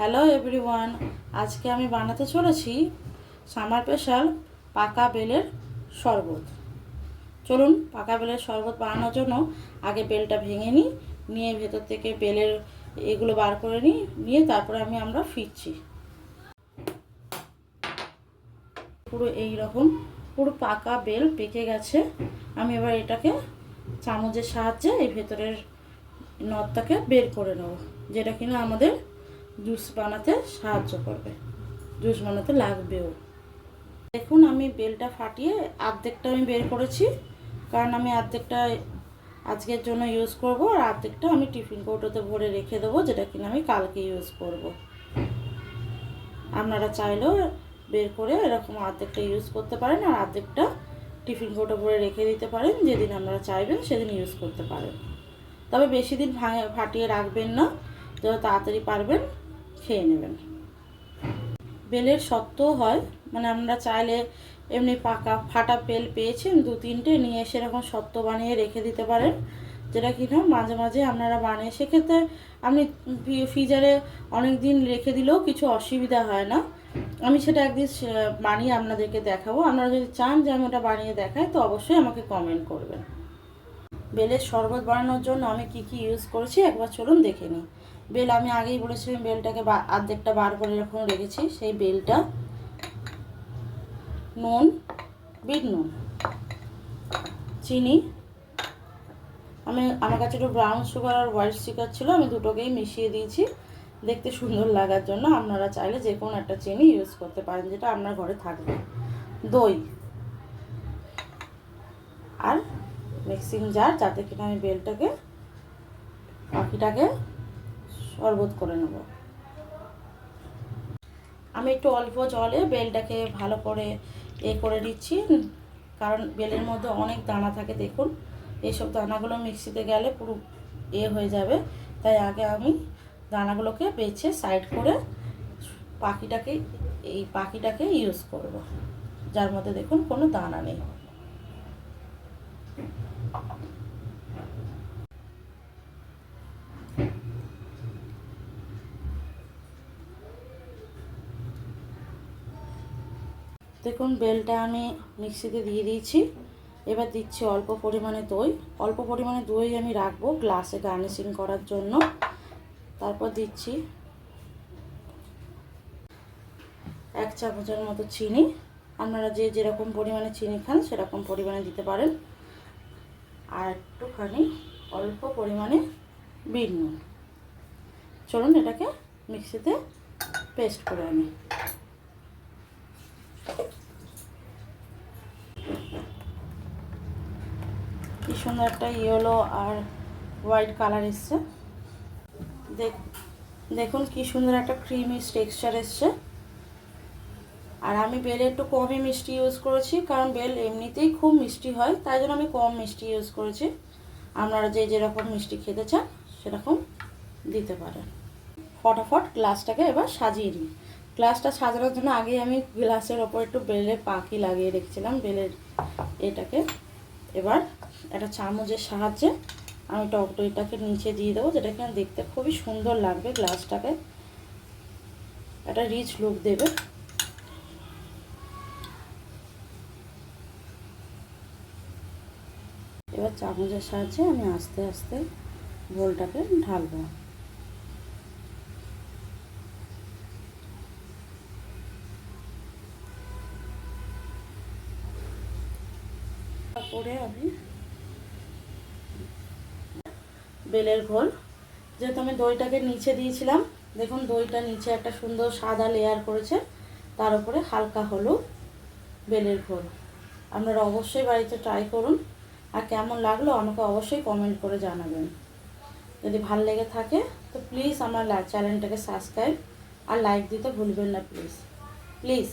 Hello everyone আজকে আমি বানাতে চলেছি সামার স্পেশাল পাকা বেলের শরবত। চলুন পাকা বেলের শরবত বানানোর জন্য আগে বেলটা ভেঙে নিই, নিয়ে ভেতর থেকে বেলের এগুলো বার করে নিই, নিয়ে তারপরে আমি আমরা ফিরছি। পুরো এই রকম, পুরো পাকা বেল পেকে গেছে। আমি এবার এটাকে চামচের সাহায্যে এই ভেতরের নদটাকে বের করে নেব, যেটা কিনা আমাদের জুস বানাতে সাহায্য করবে। জুস বানাতে লাগবেও। দেখুন, আমি বেলটা ফাটিয়ে আর্ধেকটা আমি বের করেছি, কারণ আমি আর্ধেকটা আজকের জন্য ইউজ করব, আর আর্ধেকটা আমি টিফিন কৌটোতে ভরে রেখে দেবো, যেটা কিনা আমি কালকে ইউজ করব। আপনারা চাইলেও বের করে এরকম আর্ধেকটা ইউজ করতে পারেন, আর আর্ধেকটা টিফিন কৌটো ভরে রেখে দিতে পারেন, যেদিন আপনারা চাইবেন সেদিন ইউজ করতে পারেন। তবে বেশি দিন ভাঙে ফাটিয়ে রাখবেন না, যত তাড়াতাড়ি পারবেন। খেয়ে নেবেন। বেলের সত্ত্বও হয় মানে আমরা চাইলে এমনি পাকা ফাটা বেল পেয়েছেন, দু তিনটে নিয়ে এসে এরকম সত্ত্ব বানিয়ে রেখে দিতে পারেন, যেটা কি না মাঝে মাঝে আপনারা বানিয়ে সেক্ষেত্রে আপনি ফ্রিজারে অনেক দিন রেখে দিলেও কিছু অসুবিধা হয় না। আমি সেটা একদিন বানিয়ে আপনাদেরকে দেখাবো। আপনারা যদি চান যে আমি ওটা বানিয়ে দেখাই, তো অবশ্যই আমাকে কমেন্ট করবেন। বেলের শরবত বানানোর জন্য আমি কি কি ইউজ করেছি, একবার চলুন দেখে নিই। বেল, আমি আগেই বলেছিলাম বেলটাকে আর্ধেকটা বার করে এরকম রেখেছি, সেই বেলটা নুন, বিট নুন, চিনি, আমি আমার কাছে একটু ব্রাউন সুগার আর হোয়াইট সুগার ছিল, আমি দুটোকেই মিশিয়ে দিয়েছি। দেখতে সুন্দর লাগার জন্য আপনারা চাইলে যে কোনো একটা চিনি ইউজ করতে পারেন, যেটা আপনার ঘরে থাকবে। দই। আর মিক্সিং জার যাতে কিনা আমি বেলটাকে পাখিটাকে শরবত করে নেব। আমি একটু অল্প জলে বেলটাকে ভালো করে এ করে দিচ্ছি কারণ বেলের মধ্যে অনেক দানা থাকে, দেখুন। এইসব দানাগুলো মিক্সিতে গেলে পুরো এ হয়ে যাবে। তাই আগে আমি দানাগুলোকে বেছে সাইড করে পাখিটাকে, এই পাখিটাকে ইউজ করব। যার মধ্যে দেখুন কোনো দানা নেই। দেখুন, বেলটা আমি মিক্সিতে দিয়ে দিয়েছি। এবার দিচ্ছি অল্প পরিমাণে দই। অল্প পরিমাণে দই আমি রাখব গ্লাসে গার্নিশিং করার জন্য। তারপর দিচ্ছি এক চামচের মতো চিনি। আপনারা যে যেরকম পরিমাণে চিনি খান, সেরকম পরিমাণে দিতে পারেন। আর একটুখানি অল্প পরিমাণে বিট নুন। চলুন এটাকে মিক্সিতে পেস্ট করে আনি। সুন্দর একটা ইয়েলো আর হোয়াইট কালার এসছে। দেখ, দেখুন কি সুন্দর একটা ক্রিমি টেক্সচার এসছে। আর আমি বেলে একটু কমই মিষ্টি ইউজ করেছি, কারণ বেল এমনিতেই খুব মিষ্টি হয়, তাই জন্য আমি কম মিষ্টি ইউজ করেছি। আপনারা যে যেরকম মিষ্টি খেতে চান, সেরকম দিতে পারেন। ফটাফট গ্লাসটাকে এবার সাজিয়ে নিই। গ্লাসটা সাজানোর জন্য আগে আমি গ্লাসের ওপর একটু বেলের পাখি লাগিয়ে রেখেছিলাম, বেলের এটাকে। এবার একটা চামচের সাহায্যে আমি টক দইটাকে নিচে দিয়ে দেবো, যেটা কিনা দেখতে খুবই সুন্দর লাগবে গ্লাসটাকে। একটা রিচ লুক দেবে। এবার চামচের সাহায্যে আমি আস্তে আস্তে বোলটাকে ঢালবো। করে আমি বেলের ঘোল। যেহেতু আমি দইটাকে নিচে দিয়েছিলাম, দেখুন দইটা নিচে একটা সুন্দর সাদা লেয়ার করেছে, তার উপরে হালকা হলুদ বেলের ঘোল। আপনারা অবশ্যই বাড়িতে ট্রাই করুন, আর কেমন লাগল আমাকে অবশ্যই কমেন্ট করে জানাবেন। যদি ভালো লেগে থাকে, তো প্লিজ আমার চ্যানেলটাকে সাবস্ক্রাইব আর লাইক দিতে ভুলবেন না প্লিজ প্লিজ